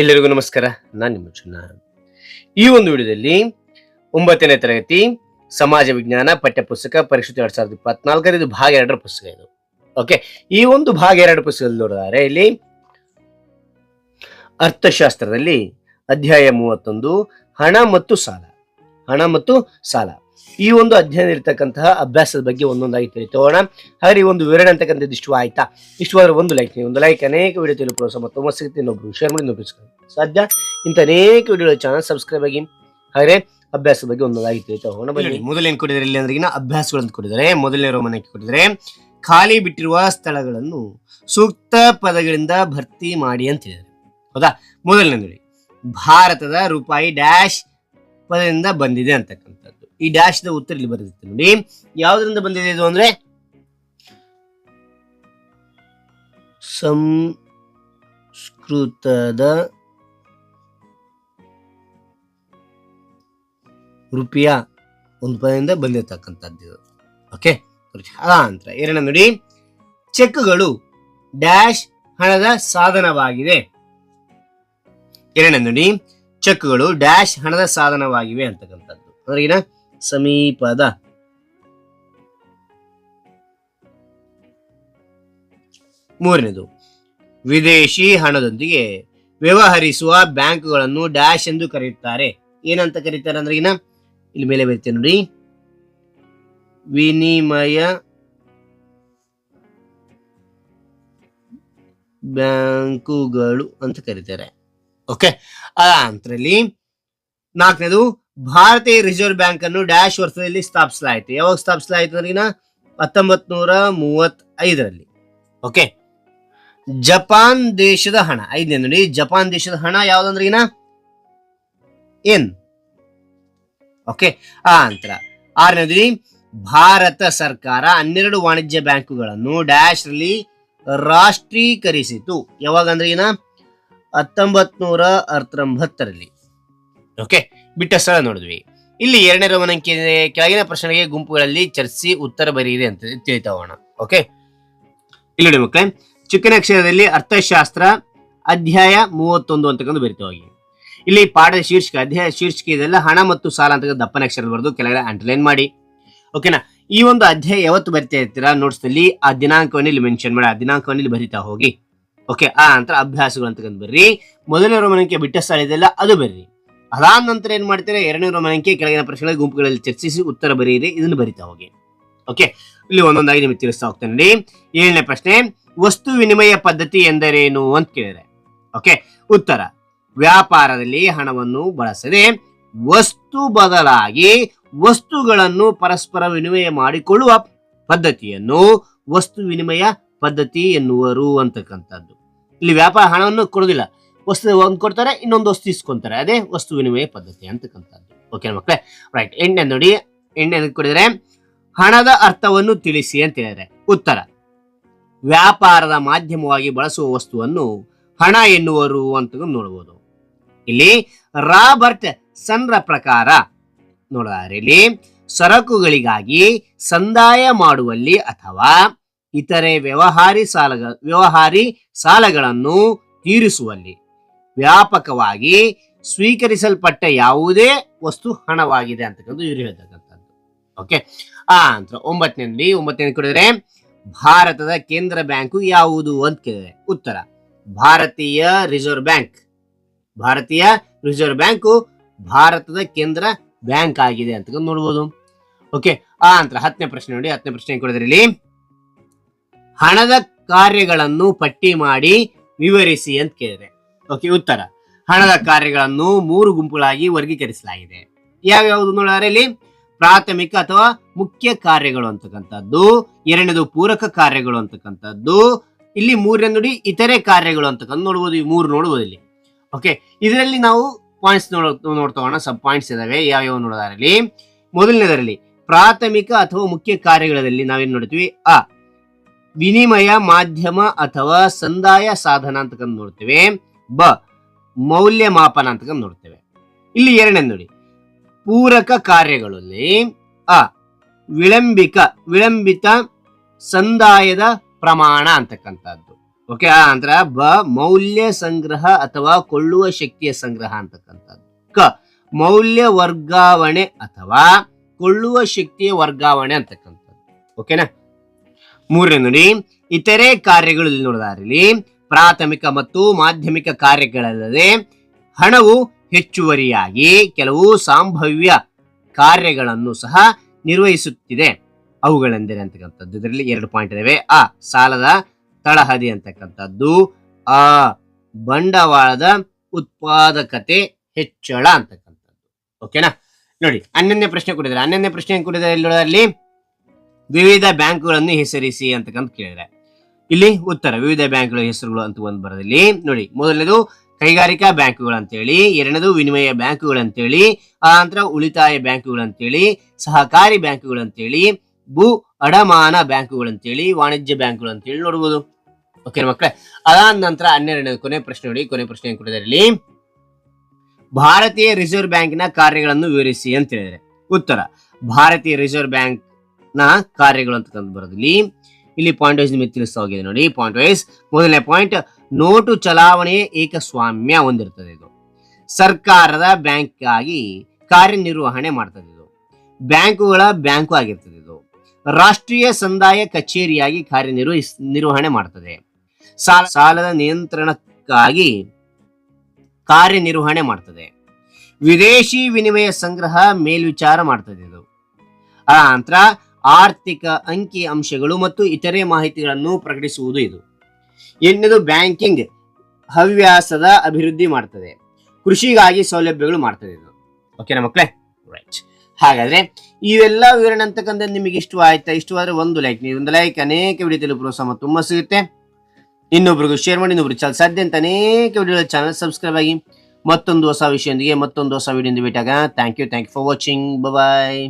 ಎಲ್ಲರಿಗೂ ನಮಸ್ಕಾರ. ನಾನು ನಿಮ್ಮ ಚುನ್ನ ಈ ಒಂದು ವಿಡಿಯೋದಲ್ಲಿ ಒಂಬತ್ತನೇ ತರಗತಿ ಸಮಾಜ ವಿಜ್ಞಾನ ಪಠ್ಯಪುಸ್ತಕ ಪರೀಕ್ಷೆ ಎರಡ್ ಸಾವಿರದ ಇಪ್ಪತ್ನಾಲ್ಕರ ಇದು ಭಾಗ ಎರಡರ ಪುಸ್ತಕ ಇದು. ಓಕೆ ಈ ಒಂದು ಭಾಗ ಎರಡು ಪುಸ್ತಕದಲ್ಲಿ ನೋಡಿದರೆ, ಇಲ್ಲಿ ಅರ್ಥಶಾಸ್ತ್ರದಲ್ಲಿ ಅಧ್ಯಾಯ ಮೂವತ್ತೊಂದು, ಹಣ ಮತ್ತು ಸಾಲ. ಹಣ ಮತ್ತು ಸಾಲ. ಈ ಒಂದು ಅಧ್ಯಯನ ಇರತಕ್ಕಂತಹ ಅಭ್ಯಾಸದ ಬಗ್ಗೆ ಒಂದೊಂದಾಗಿ ತಿಳಿತೋಣ ಹಾಗೆ ಈ ಒಂದು ವಿವರಣೆ ಅಂತಕ್ಕಂಥದ್ದು ಇಷ್ಟು ಆಯ್ತಾ? ಇಷ್ಟವಾದ್ರೆ ಒಂದು ಲೈಕ್ ನೀವು ಒಂದು ಲೈಕ್ ಅನೇಕ ವಿಡಿಯೋ ತಿಳಿದು ಪ್ರೋತ್ಸಾಹ ಮತ್ತು ಮತ್ತೆ ಸಿಗುತ್ತೆ ಇನ್ನೊಬ್ರು ಶೇರ್ ಮಾಡಿ, ಇನ್ನೊಬ್ರು ಸಾಧ್ಯ? ಇಂಥ ಅನೇಕ ವಿಡಿಯೋ ಚಾನಲ್ ಸಬ್ಸ್ಕ್ರೈಬ್ ಆಗಿ. ಹಾಗೆ ಅಭ್ಯಾಸದ ಬಗ್ಗೆ ಒಂದೊಂದಾಗಿ ತಿಳಿತಾ ಹೋಗೋಣ ಬನ್ನಿ. ಮೊದಲೇನು ಕೊಟ್ಟಿದ್ದಾರೆ ಇಲ್ಲಿ ಅಂದ್ರೆ ಅಭ್ಯಾಸಗಳನ್ನು ಕೊಡಿದರೆ ಮೊದಲನೇ ರೋಮನಕ್ಕೆ ಕೊಟ್ಟಿದ್ದಾರೆ. ಖಾಲಿ ಬಿಟ್ಟಿರುವ ಸ್ಥಳಗಳನ್ನು ಸೂಕ್ತ ಪದಗಳಿಂದ ಭರ್ತಿ ಮಾಡಿ ಅಂತ ಹೇಳಿದ್ದಾರೆ. ಹೌದಾ? ಮೊದಲನೇ ಭಾರತದ ರೂಪಾಯಿ ಡ್ಯಾಶ್ ಪದದಿಂದ ಬಂದಿದೆ ಅಂತಕ್ಕಂಥದ್ದು. ಈ ಡ್ಯಾಶ್ ದ ಉತ್ತರ ಇಲ್ಲಿ ಬರುತ್ತೆ ನೋಡಿ. ಯಾವ್ದ್ರಿಂದ ಬಂದಿದೆ ಇದು ಅಂದ್ರೆ? ಸಂಸ್ಕೃತದ ರೂಪಿಯ ಒಂದು ಪದದಿಂದ ಬಂದಿರತಕ್ಕಂಥದ್ದು ಓಕೆ ಅಂತರ ಎರಡನೇ ನೋಡಿ. ಚೆಕ್ಗಳು ಡ್ಯಾಶ್ ಹಣದ ಸಾಧನವಾಗಿದೆ. ಎರಡನೇ ನೋಡಿ. ಚೆಕ್ಗಳು ಡ್ಯಾಶ್ ಹಣದ ಸಾಧನವಾಗಿವೆ ಅಂತಕ್ಕಂಥದ್ದು. ಅಂದ್ರೆ ಏನ ಸಮೀಪದ ಮೂರನೇದು, ವಿದೇಶಿ ಹಣದೊಂದಿಗೆ ವ್ಯವಹರಿಸುವ ಬ್ಯಾಂಕ್ಗಳನ್ನು ಡ್ಯಾಶ್ ಎಂದು ಕರೆಯುತ್ತಾರೆ. ಏನಂತ ಕರೀತಾರೆ ಅಂದ್ರೆ ಇಲ್ಲಿ ಮೇಲೆ ಬರ್ತೇನೆ ನೋಡಿ. ವಿನಿಮಯ ಬ್ಯಾಂಕುಗಳು ಅಂತ ಕರೀತಾರೆ. ಓಕೆ ಆ ನಾಲ್ಕನೇದು ಭಾರತೀಯ ರಿಸರ್ವ್ ಬ್ಯಾಂಕ್ ಅನ್ನು ಡ್ಯಾಶ್ ವರ್ಷದಲ್ಲಿ ಸ್ಥಾಪಿಸಲಾಯಿತು. ಯಾವಾಗ ಸ್ಥಾಪಿಸಲಾಯಿತು ಅಂದ್ರೆ ಹತ್ತೊಂಬತ್ ನೂರ ಮೂವತ್ ಐದರಲ್ಲಿ ಓಕೆ. ಜಪಾನ್ ದೇಶದ ಹಣ. ಐದನೇ ನೋಡಿ. ಜಪಾನ್ ದೇಶದ ಹಣ ಯಾವ್ದಂದ್ರೆ ಏನ? ಓಕೆ. ಆ ಅಂತರ ಆರನೇದು ಭಾರತ ಸರ್ಕಾರ ಹನ್ನೆರಡು ವಾಣಿಜ್ಯ ಬ್ಯಾಂಕುಗಳನ್ನು ಡ್ಯಾಶ್ ರಲ್ಲಿ ರಾಷ್ಟ್ರೀಕರಿಸಿತು ಯಾವಾಗ ಅಂದ್ರೆ ಏನ ಹತ್ತೊಂಬತ್ ನೂರ ಓಕೆ. ಬಿಟ್ಟ ಸ್ಥಳ ನೋಡಿದ್ವಿ. ಇಲ್ಲಿ ಎರಡನೇ ರಮನಂಕೆ ಕೆಳಗಿನ ಪ್ರಶ್ನೆಗೆ ಗುಂಪುಗಳಲ್ಲಿ ಚರ್ಚಿಸಿ ಉತ್ತರ ಬರೀರಿ ಅಂತ ತಿಳಿತಾ ಹೋಗೋಣ. ಓಕೆ ಇಲ್ಲಿ ನೋಡಿ ಮಕ್ಕಳೇ, ಚಿಕ್ಕನ ಅಕ್ಷರದಲ್ಲಿ ಅರ್ಥಶಾಸ್ತ್ರ ಅಧ್ಯಾಯ ಮೂವತ್ತೊಂದು ಅಂತಕ್ಕಂದು ಬರಿತಾ ಹೋಗಿ. ಇಲ್ಲಿ ಪಾಠದ ಶೀರ್ಷಿಕೆ ಅಧ್ಯಾಯ ಶೀರ್ಷಿಕೆ ಇದೆಲ್ಲ ಹಣ ಮತ್ತು ಸಾಲ ಅಂತ ದಪ್ಪನ ಅಕ್ಷರ ಬರೆದು ಕೆಳಗಡೆ ಅಂಡರ್ಲೈನ್ ಮಾಡಿ. ಓಕೆನಾ ಈ ಒಂದು ಅಧ್ಯಾಯ ಯಾವತ್ತು ಬರಿತಾ ಇರ್ತೀರಾ ನೋಟ್ಸ್ನಲ್ಲಿ? ನಲ್ಲಿ ಆ ದಿನಾಂಕವನ್ನು ಇಲ್ಲಿ ಮೆನ್ಷನ್ ಮಾಡಿ, ಆ ದಿನಾಂಕವನ್ನು ಇಲ್ಲಿ ಬರಿತಾ ಹೋಗಿ. ಓಕೆ ಆ ನಂತರ ಅಭ್ಯಾಸಗಳು ಅಂತಕ್ಕಂಥ ಬರ್ರಿ. ಮೊದಲನೇ ರೋಮನಂಕೆ ಬಿಟ್ಟ ಸ್ಥಳ ಇದೆಲ್ಲ ಅದು ಬರ್ರಿ. ಅದಾದ ನಂತರ ಏನ್ ಮಾಡ್ತೀರಾ? ಎರಡನೇ ರೋಮನಂಕೆ ಕೆಳಗಿನ ಪ್ರಶ್ನೆಗಳ ಗುಂಪುಗಳಲ್ಲಿ ಚರ್ಚಿಸಿ ಉತ್ತರ ಬರೆಯಿರಿ, ಇದನ್ನು ಬರಿತಾ ಹೋಗಿ. ಓಕೆ ಇಲ್ಲಿ ಒಂದೊಂದಾಗಿ ನಿಮಗೆ ತಿಳಿಸ್ತಾ ಹೋಗ್ತೇನೆ. ಏಳನೇ ಪ್ರಶ್ನೆ, ವಸ್ತು ವಿನಿಮಯ ಪದ್ಧತಿ ಎಂದರೇನು ಅಂತ ಕೇಳಿದೆ ಓಕೆ ಉತ್ತರ, ವ್ಯಾಪಾರದಲ್ಲಿ ಹಣವನ್ನು ಬಳಸದೆ ವಸ್ತು ಬದಲಾಗಿ ವಸ್ತುಗಳನ್ನು ಪರಸ್ಪರ ವಿನಿಮಯ ಮಾಡಿಕೊಳ್ಳುವ ಪದ್ಧತಿಯನ್ನು ವಸ್ತು ವಿನಿಮಯ ಪದ್ಧತಿ ಎನ್ನುವರು ಅಂತಕ್ಕಂಥದ್ದು. ಇಲ್ಲಿ ವ್ಯಾಪಾರ ಹಣವನ್ನು ಕೊಡೋದಿಲ್ಲ ವಸ್ತು ಒಂದು ಕೊಡ್ತಾರೆ ಇನ್ನೊಂದು ವಸ್ತು ಇಸ್ಕೊಂತಾರೆ. ಅದೇ ವಸ್ತು ವಿನಿಮಯ ಪದ್ಧತಿ ಅಂತಕ್ಕಂಥದ್ದು. ಓಕೆ ಮಕ್ಕಳೇ ರೈಟ್ ಎಣ್ಣೆ ನೋಡಿ. ಎಣ್ಣೆ ಕೊಡಿದ್ರೆ, ಹಣದ ಅರ್ಥವನ್ನು ತಿಳಿಸಿ ಅಂತ ಹೇಳಿದ್ರೆ. ಉತ್ತರ, ವ್ಯಾಪಾರದ ಮಾಧ್ಯಮವಾಗಿ ಬಳಸುವ ವಸ್ತುವನ್ನು ಹಣ ಎನ್ನುವರು ಅಂತ ನೋಡಬಹುದು ಇಲ್ಲಿ ರಾಬರ್ಟ್ ಸನ್ರ ಪ್ರಕಾರ ನೋಡಿದ್ರೆ ಇಲ್ಲಿ ಸರಕುಗಳಿಗಾಗಿ ಸಂದಾಯ ಮಾಡುವಲ್ಲಿ ಅಥವಾ ಇತರೆ ವ್ಯವಹಾರಿ ಸಾಲಗ, ವ್ಯವಹಾರಿ ಸಾಲಗಳನ್ನು ತೀರಿಸುವಲ್ಲಿ. ವ್ಯಾಪಕವಾಗಿ ಸ್ವೀಕರಿಸಲ್ಪಟ್ಟ ಯಾವುದೇ ವಸ್ತು ಹಣವಾಗಿದೆ ಅಂತಕ್ಕಂಥ ಇವರು ಹೇಳ್ತಕ್ಕಂಥದ್ದು. ಓಕೆ ಆ ಅಂತ ಒಂಬತ್ತನೇದಲ್ಲಿ ಒಂಬತ್ತನೇ ಕೊಡಿದ್ರೆ, ಭಾರತದ ಕೇಂದ್ರ ಬ್ಯಾಂಕು ಯಾವುದು ಅಂತ ಕೇಳಿದ್ರೆ, ಉತ್ತರ, ಭಾರತೀಯ ರಿಸರ್ವ್ ಬ್ಯಾಂಕ್. ಭಾರತೀಯ ರಿಸರ್ವ್ ಬ್ಯಾಂಕು ಭಾರತದ ಕೇಂದ್ರ ಬ್ಯಾಂಕ್ ಆಗಿದೆ ಅಂತ ನೋಡ್ಬೋದು. ಓಕೆ ಆ ಅಂತರ ಹತ್ತನೇ ಪ್ರಶ್ನೆ ನೋಡಿ, ಹತ್ತನೇ ಪ್ರಶ್ನೆ ಕೊಡಿದ್ರೆ ಇಲ್ಲಿ? ಹಣದ ಕಾರ್ಯಗಳನ್ನು ಪಟ್ಟಿ ಮಾಡಿ ವಿವರಿಸಿ ಅಂತ ಕೇಳಿದ್ರೆ. ಓಕೆ, ಉತ್ತರ. ಹಣದ ಕಾರ್ಯಗಳನ್ನು ಮೂರು ಗುಂಪುಗಳಾಗಿ ವರ್ಗೀಕರಿಸಲಾಗಿದೆ. ಯಾವ್ಯಾವುದು ನೋಡಿದ್ರೆ ಇಲ್ಲಿ ಪ್ರಾಥಮಿಕ ಅಥವಾ ಮುಖ್ಯ ಕಾರ್ಯಗಳು ಅಂತಕ್ಕಂಥದ್ದು, ಎರಡನೇದು ಪೂರಕ ಕಾರ್ಯಗಳು ಅಂತಕ್ಕಂಥದ್ದು, ಇಲ್ಲಿ ಮೂರನೇ ನೋಡಿ ಇತರೆ ಕಾರ್ಯಗಳು ಅಂತಕ್ಕಂಥ ನೋಡ್ಬೋದು, ಈ ಮೂರು ನೋಡ್ಬೋದು ಇಲ್ಲಿ. ಓಕೆ, ಇದರಲ್ಲಿ ನಾವು ಪಾಯಿಂಟ್ಸ್ ನೋಡ ನೋಡ್ತೋಣ ಸಬ್ ಪಾಯಿಂಟ್ಸ್ ಇದಾವೆ, ಯಾವ್ಯಾವ ನೋಡೋದಾರಲ್ಲಿ ಮೊದಲನೇದರಲ್ಲಿ, ಪ್ರಾಥಮಿಕ ಅಥವಾ ಮುಖ್ಯ ಕಾರ್ಯಗಳಲ್ಲಿ ನಾವೇನ್ ನೋಡ್ತೀವಿ? ಅ ವಿನಿಮಯ ಮಾಧ್ಯಮ ಅಥವಾ ಸಂದಾಯ ಸಾಧನ ಅಂತಕ್ಕಂಥ ನೋಡ್ತೇವೆ. ಬ, ಮೌಲ್ಯಮಾಪನ ಅಂತ ನೋಡ್ತೇವೆ. ಇಲ್ಲಿ ಎರಡನೇ ನೋಡಿ. ಪೂರಕ ಕಾರ್ಯಗಳಲ್ಲಿ ಅ, ವಿಳಂಬಿಕ, ವಿಳಂಬಿತ ಸಂದಾಯದ ಪ್ರಮಾಣ ಅಂತಕ್ಕಂಥದ್ದು ಓಕೆ ನಂತರ ಬ, ಮೌಲ್ಯ ಸಂಗ್ರಹ ಅಥವಾ ಕೊಳ್ಳುವ ಶಕ್ತಿಯ ಸಂಗ್ರಹ ಅಂತಕ್ಕಂಥದ್ದು ಕ, ಮೌಲ್ಯ ವರ್ಗಾವಣೆ ಅಥವಾ ಕೊಳ್ಳುವ ಶಕ್ತಿಯ ವರ್ಗಾವಣೆ ಅಂತಕ್ಕಂಥದ್ದು ಓಕೆನಾ ಮೂರನೇ ನೋಡಿ. ಇತರೆ ಕಾರ್ಯಗಳು ಇಲ್ಲಿ ನೋಡೋದಾರಲ್ಲಿ ಪ್ರಾಥಮಿಕ ಮತ್ತು ಮಾಧ್ಯಮಿಕ ಕಾರ್ಯಗಳಲ್ಲದೆ ಹಣವು ಹೆಚ್ಚುವರಿಯಾಗಿ ಕೆಲವು ಸಂಭವ್ಯ ಕಾರ್ಯಗಳನ್ನು ಸಹ ನಿರ್ವಹಿಸುತ್ತಿದೆ. ಅವುಗಳೆಂದರೆ ಅಂತಕ್ಕಂಥದ್ದು. ಇದರಲ್ಲಿ ಎರಡು ಪಾಯಿಂಟ್ ಇದಾವೆ. ಆ ಸಾಲದ ತಳಹದಿ ಅಂತಕ್ಕಂಥದ್ದು. ಆ ಬಂಡವಾಳದ ಉತ್ಪಾದಕತೆ ಹೆಚ್ಚಳ ಅಂತಕ್ಕಂಥದ್ದು. ಓಕೆನಾ ನೋಡಿ, ಹನ್ನೊಂದನೇ ಪ್ರಶ್ನೆ ಕೊಟ್ಟಿದ್ದಾರೆ. ಹನ್ನೊಂದನೇ ಪ್ರಶ್ನೆ ಕೊಟ್ಟಿದ್ದಾರೆ ಇಲ್ಲಿ ವಿವಿಧ ಬ್ಯಾಂಕುಗಳನ್ನು ಹೆಸರಿಸಿ ಅಂತಕ್ಕಂಥ ಕೇಳಿದ್ರೆ. ಇಲ್ಲಿ ಉತ್ತರ, ವಿವಿಧ ಬ್ಯಾಂಕ್ಗಳ ಹೆಸರುಗಳು ಅಂತ ಒಂದು ಬರೋದಿಲ್ಲಿ. ನೋಡಿ, ಮೊದಲನೇದು ಕೈಗಾರಿಕಾ ಬ್ಯಾಂಕುಗಳು ಅಂತೇಳಿ ಎರಡನೇದು ವಿನಿಮಯ ಬ್ಯಾಂಕುಗಳು ಅಂತೇಳಿ ಆನಂತರ ನಂತರ ಉಳಿತಾಯ ಬ್ಯಾಂಕುಗಳು ಅಂತೇಳಿ ಸಹಕಾರಿ ಬ್ಯಾಂಕುಗಳು ಅಂತೇಳಿ ಭೂ ಅಡಮಾನ ಬ್ಯಾಂಕುಗಳು ಅಂತೇಳಿ ವಾಣಿಜ್ಯ ಬ್ಯಾಂಕುಗಳು ಅಂತೇಳಿ ನೋಡಬಹುದು ಓಕೆ ಮಕ್ಕಳೇ ಅದಾದ ನಂತರ ಹನ್ನೆರಡನೇ ಕೊನೆ ಪ್ರಶ್ನೆ ನೋಡಿ, ಕೊನೆ ಪ್ರಶ್ನೆ ಏನ್ ಭಾರತೀಯ ರಿಸರ್ವ್ ಬ್ಯಾಂಕಿನ ಕಾರ್ಯಗಳನ್ನು ವಿವರಿಸಿ ಅಂತ ಹೇಳಿದರೆ ಉತ್ತರ, ಭಾರತೀಯ ರಿಸರ್ವ್ ಬ್ಯಾಂಕ್ನ ಕಾರ್ಯಗಳು ಅಂತ ಕಂಡು ಬರೋದಿಲ್ಲಿ. ಇಲ್ಲಿ ಪಾಯಿಂಟ್ ವೈಸ್ ನಿಮಗೆ ತಿಳಿಸ್ತಾ ಹೋಗಿದೆ ನೋಡಿ. ಪಾಯಿಂಟ್ ವೈಸ್ ಮೊದಲನೇ ಪಾಯಿಂಟ್ ನೋಟು ಚಲಾವಣೆಯ ಏಕಸ್ವಾಮ್ಯ ಹೊಂದಿರ್ತದೆ ಇದು. ಸರ್ಕಾರದ ಬ್ಯಾಂಕ್ ಆಗಿ ಕಾರ್ಯನಿರ್ವಹಣೆ ಮಾಡ್ತದೆ ಇದು. ಬ್ಯಾಂಕುಗಳ ಬ್ಯಾಂಕು ಆಗಿರ್ತದೆ ಇದು. ರಾಷ್ಟ್ರೀಯ ಸಂದಾಯ ಕಚೇರಿಯಾಗಿ ಕಾರ್ಯನಿರ್ವಹಿಸ್, ನಿರ್ವಹಣೆ ಮಾಡ್ತದೆ. ಸಾಲ, ಸಾಲದ ನಿಯಂತ್ರಣಕ್ಕಾಗಿ ಕಾರ್ಯನಿರ್ವಹಣೆ ಮಾಡ್ತದೆ. ವಿದೇಶಿ ವಿನಿಮಯ ಸಂಗ್ರಹ ಮೇಲ್ವಿಚಾರ ಮಾಡ್ತದೆ ಇದು. ಆ ನಂತರ ಆರ್ಥಿಕ ಅಂಕಿ ಅಂಶಗಳು ಮತ್ತು ಇತರೆ ಮಾಹಿತಿಗಳನ್ನು ಪ್ರಕಟಿಸುವುದು ಇದು. ಎಂಟನೇದು ಬ್ಯಾಂಕಿಂಗ್ ಹವ್ಯಾಸದ ಅಭಿವೃದ್ಧಿ ಮಾಡ್ತದೆ. ಕೃಷಿಗಾಗಿ ಸೌಲಭ್ಯಗಳು ಮಾಡ್ತದೆ ಇದು. ಓಕೆನಾ ಮಕ್ಕಳೇ ರೈಟ್ ಹಾಗಾದ್ರೆ ಇವೆಲ್ಲ ವಿವರಣೆ ಅಂತಕ್ಕಂಥ ನಿಮಗೆ ಇಷ್ಟವಾಯ್ತಾ? ಇಷ್ಟವಾದ್ರೆ ಒಂದು ಲೈಕ್ ನೀವು ಒಂದು ಲೈಕ್ ಅನೇಕ ವಿಡಿಯೋದಲ್ಲಿ ಪ್ರೋತ್ಸಾಹ ತುಂಬ ಸಿಗುತ್ತೆ. ಇನ್ನೊಬ್ರಿಗೂ ಶೇರ್ ಮಾಡಿ, ಇನ್ನೊಬ್ರು ಚಾಲ್ ಸಾಧ್ಯ ಅಂತ ಅನೇಕ ವಿಡಿಯೋ ಚಾನಲ್ ಸಬ್ಸ್ಕ್ರೈಬ್ ಆಗಿ ಮತ್ತೊಂದು ಹೊಸ ವಿಷಯದೊಂದಿಗೆ, ಮತ್ತೊಂದು ಹೊಸ ವಿಡಿಯೋದಿಂದ ಬಿಟ್ಟಾಗ thank you thank you for watching bye